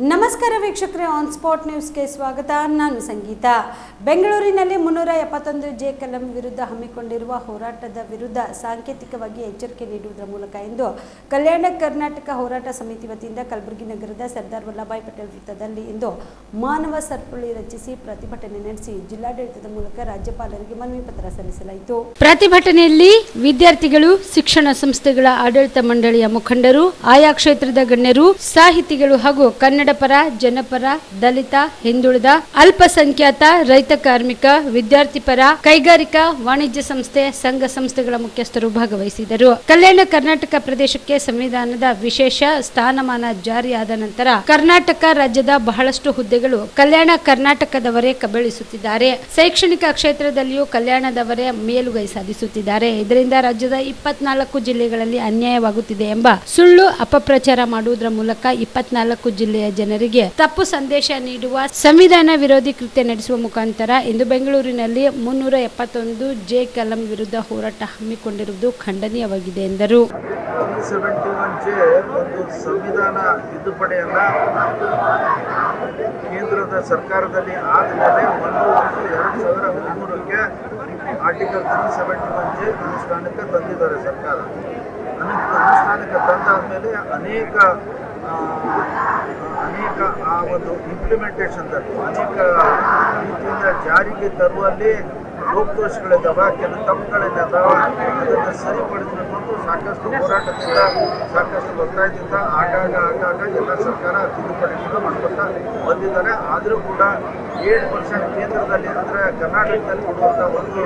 ನಮಸ್ಕಾರ ವೀಕ್ಷಕರೇ on spot ನ್ಯೂಸ್ಗೆ ಸ್ವಾಗತ. ನಾನು ಸಂಗೀತ. ಬೆಂಗಳೂರಿನಲ್ಲಿ ಮುನ್ನೂರ ಎಪ್ಪತ್ತೊಂದು ಜೆ ಕಲಂ ವಿರುದ್ಧ ಹಮ್ಮಿಕೊಂಡಿರುವ ಹೋರಾಟದ ವಿರುದ್ಧ ಸಾಂಕೇತಿಕವಾಗಿ ಎಚ್ಚರಿಕೆ ನೀಡುವುದರ ಮೂಲಕ ಎಂದು ಕಲ್ಯಾಣ ಕರ್ನಾಟಕ ಹೋರಾಟ ಸಮಿತಿ ವತಿಯಿಂದ ಕಲಬುರಗಿ ನಗರದ ಸರ್ದಾರ್ ವಲ್ಲಭಾಯ್ ಪಟೇಲ್ ವೃತ್ತದಲ್ಲಿ ಇಂದು ಮಾನವ ಸರಪಳಿ ರಚಿಸಿ ಪ್ರತಿಭಟನೆ ನಡೆಸಿ ಜಿಲ್ಲಾಡಳಿತದ ಮೂಲಕ ರಾಜ್ಯಪಾಲರಿಗೆ ಮನವಿ ಪತ್ರ ಸಲ್ಲಿಸಲಾಯಿತು. ಪ್ರತಿಭಟನೆಯಲ್ಲಿ ವಿದ್ಯಾರ್ಥಿಗಳು, ಶಿಕ್ಷಣ ಸಂಸ್ಥೆಗಳ ಆಡಳಿತ ಮಂಡಳಿಯ ಮುಖಂಡರು, ಆಯಾ ಕ್ಷೇತ್ರದ ಗಣ್ಯರು, ಸಾಹಿತಿಗಳು ಹಾಗೂ ಕನ್ನಡ ಪರ ಜನಪರ, ದಲಿತ, ಹಿಂದುಳಿದ, ಅಲ್ಪಸಂಖ್ಯಾತ, ರೈತ ಕಾರ್ಮಿಕ, ವಿದ್ಯಾರ್ಥಿ ಪರ ಕೈಗಾರಿಕಾ ವಾಣಿಜ್ಯ ಸಂಸ್ಥೆ, ಸಂಘ ಸಂಸ್ಥೆಗಳ ಮುಖ್ಯಸ್ಥರು ಭಾಗವಹಿಸಿದರು. ಕಲ್ಯಾಣ ಕರ್ನಾಟಕ ಪ್ರದೇಶಕ್ಕೆ ಸಂವಿಧಾನದ ವಿಶೇಷ ಸ್ಥಾನಮಾನ ಜಾರಿಯಾದ ನಂತರ ಕರ್ನಾಟಕ ರಾಜ್ಯದ ಬಹಳಷ್ಟು ಹುದ್ದೆಗಳು ಕಲ್ಯಾಣ ಕರ್ನಾಟಕದವರೇ ಕಬಳಿಸುತ್ತಿದ್ದಾರೆ. ಶೈಕ್ಷಣಿಕ ಕ್ಷೇತ್ರದಲ್ಲಿಯೂ ಕಲ್ಯಾಣದವರೇ ಮೇಲುಗೈ ಸಾಧಿಸುತ್ತಿದ್ದಾರೆ. ಇದರಿಂದ ರಾಜ್ಯದ ಇಪ್ಪತ್ನಾಲ್ಕು ಜಿಲ್ಲೆಗಳಲ್ಲಿ ಅನ್ಯಾಯವಾಗುತ್ತಿದೆ ಎಂಬ ಸುಳ್ಳು ಅಪಪ್ರಚಾರ ಮಾಡುವುದರ ಮೂಲಕ ಇಪ್ಪತ್ನಾಲ್ಕು ಜಿಲ್ಲೆಯ ಜನರಿಗೆ ತಪ್ಪು ಸಂದೇಶ ನೀಡುವ ಸಂವಿಧಾನ ವಿರೋಧಿ ಕೃತ್ಯ ನಡೆಸುವ ಮುಖಾಂತರ ಇಂದು ಬೆಂಗಳೂರಿನಲ್ಲಿ ಮುನ್ನೂರ ಎಪ್ಪತ್ತೊಂದು ಜೆ ಕಲಂ ವಿರುದ್ಧ ಹೋರಾಟ ಹಮ್ಮಿಕೊಂಡಿರುವುದು ಖಂಡನೀಯವಾಗಿದೆ ಎಂದರು. ಸಂವಿಧಾನ ತಿದ್ದುಪಡಿಯನ್ನ ಕೇಂದ್ರದ ಸರ್ಕಾರದಲ್ಲಿ ಆದಮೇಲೆ ಒಂದು ಎರಡು ಸಾವಿರ ಹದಿಮೂರಕ್ಕೆ article three seventy one J ಅನುಷ್ಠಾನಕ್ಕೆ ತಂದಿದ್ದಾರೆ ಸರ್ಕಾರ. ಅನುಷ್ಠಾನಕ್ಕೆ ತಂದಾದ ಮೇಲೆ ಅನೇಕ ಅನೇಕ ಆ ಒಂದು ಇಂಪ್ಲಿಮೆಂಟೇಷನ್ದಲ್ಲಿ ಅನೇಕ ರೀತಿಯಿಂದ ಜಾರಿಗೆ ತರುವಲ್ಲಿ ಲೋಪದೋಷಗಳಿದ್ದಾವೆ ಕೆಲವು ತಪ್ಪುಗಳಿದ್ದಾವೆ ಅದನ್ನು ಸರಿಪಡಿಸಬೇಕು ಅಂತ ಸಾಕಷ್ಟು ಹೋರಾಟದಿಂದ ಸಾಕಷ್ಟು ಒತ್ತಾಯದಿಂದ ಆಗಾಗ ಆಗಾಗ ಎಲ್ಲ ಸರ್ಕಾರ ತಿದ್ದುಪಡಿಗಳನ್ನು ಮಾಡ್ಕೊತಾ ಬಂದಿದ್ದಾರೆ. ಆದರೂ ಕೂಡ ಏಳು ಪರ್ಸೆಂಟ್ ಕೇಂದ್ರದಲ್ಲಿ ಅಂದರೆ ಕರ್ನಾಟಕದಲ್ಲಿ ಕೊಡುವಂಥ ಒಂದು,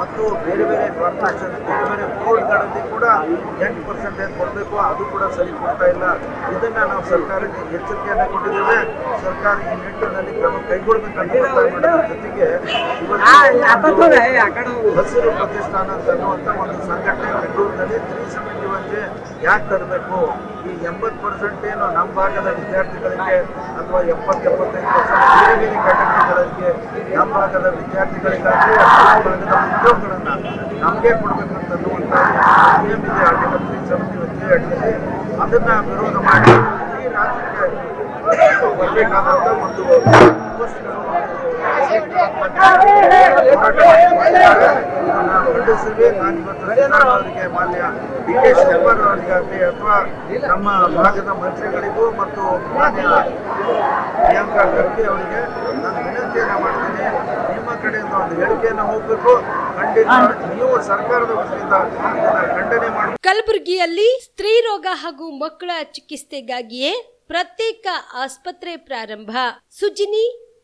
ಮತ್ತು ಬೇರೆ ಬೇರೆ ಕಾರ್ಪೊರೇಷನ್, ಬೇರೆ ಬೇರೆ ಬೋರ್ಡ್ಗಳಲ್ಲಿ ಕೂಡ ಎಂಟು ಪರ್ಸೆಂಟೇಜ್ ಕೊಡಬೇಕು ಅದು ಕೂಡ ಸರಿ ಕೊಡ್ತಾ ಇಲ್ಲ. ಇದನ್ನು ನಾವು ಸರ್ಕಾರಕ್ಕೆ ಎಚ್ಚರಿಕೆಯನ್ನು ಕೊಟ್ಟಿದ್ದೇವೆ. ಸರ್ಕಾರ ಈ ನಿಟ್ಟಿನಲ್ಲಿ ಕ್ರಮ ಕೈಗೊಳ್ಳಬೇಕಂತ ಜೊತೆಗೆ ಇವತ್ತು ಹಸಿರು ಪ್ರತಿಷ್ಠಾನ ಅಂತ ಅನ್ನುವಂಥ ಒಂದು ಸಂಘಟನೆ ಬೆಂಗಳೂರಿನಲ್ಲಿ ತ್ರೀ ಸೆವೆಂಟಿ ಒನ್ಗೆ ಯಾಕೆ ತರಬೇಕು? ಈ ಎಂಬತ್ತು ಪರ್ಸೆಂಟ್ ಏನು ನಮ್ಮ ಭಾಗದ ವಿದ್ಯಾರ್ಥಿಗಳಿಗೆ ಅಥವಾ ಎಪ್ಪತ್ತು ಎಪ್ಪತ್ತೈದು ಪರ್ಸೆಂಟ್ ಬೇರೆ ಬೇರೆ ಕ್ಯಾಟಗರಿಗಳಿಗೆ ನಮ್ಮ ಭಾಗದ ವಿದ್ಯಾರ್ಥಿಗಳಿಗಾಗಿ ಭಾಗದ ಉದ್ಯೋಗಗಳನ್ನು ನಮಗೆ ಕೊಡಬೇಕಂತ ಅನ್ನುವಂಥ ನಿಯಮ ಇದೆ article three seventy one J ಅಡಿಯಲ್ಲಿ ಅದನ್ನು ವಿರೋಧ ಮಾಡಿ ಈ ರಾಜ್ಯಕ್ಕೆ ಬರಬೇಕಾದಂಥ ಒಂದು ಪೋಸ್ಟ್ಗಳು ಖಂಡಿಸಿದ್ವಿ ನಾನು ಇವತ್ತು ಮಾನ್ಯ ಡಿ ಕೆ ಅವರಿಗಾಗಲಿ ಅಥವಾ ನಮ್ಮ ಭಾಗದ ಮಂತ್ರಿಗಳಿಗೂ ಮತ್ತು ಮಾನ್ಯ ಪ್ರಿಯಾಂಕಾ ಖರ್ಗೆ ಅವರಿಗೆ ನಾನು ವಿನಂತಿಯನ್ನು ಮಾಡ್ತೀನಿ ನಿಮ್ಮ ಕಡೆಯಿಂದ ಒಂದು ಹೇಳಿಕೆಯನ್ನು ಹೋಗಬೇಕು ಖಂಡಿತ ನೀವು ಸರ್ಕಾರದ ವತಿಯಿಂದ ಖಂಡನೆ ಮಾಡಿ ಕಲಬುರಗಿಯಲ್ಲಿ ಸ್ತ್ರೀ ರೋಗ ಹಾಗೂ ಮಕ್ಕಳ ಚಿಕಿತ್ಸೆಗಾಗಿಯೇ ಪ್ರತ್ಯೇಕ ಆಸ್ಪತ್ರೆ ಪ್ರಾರಂಭ. ಸುಜಿನಿ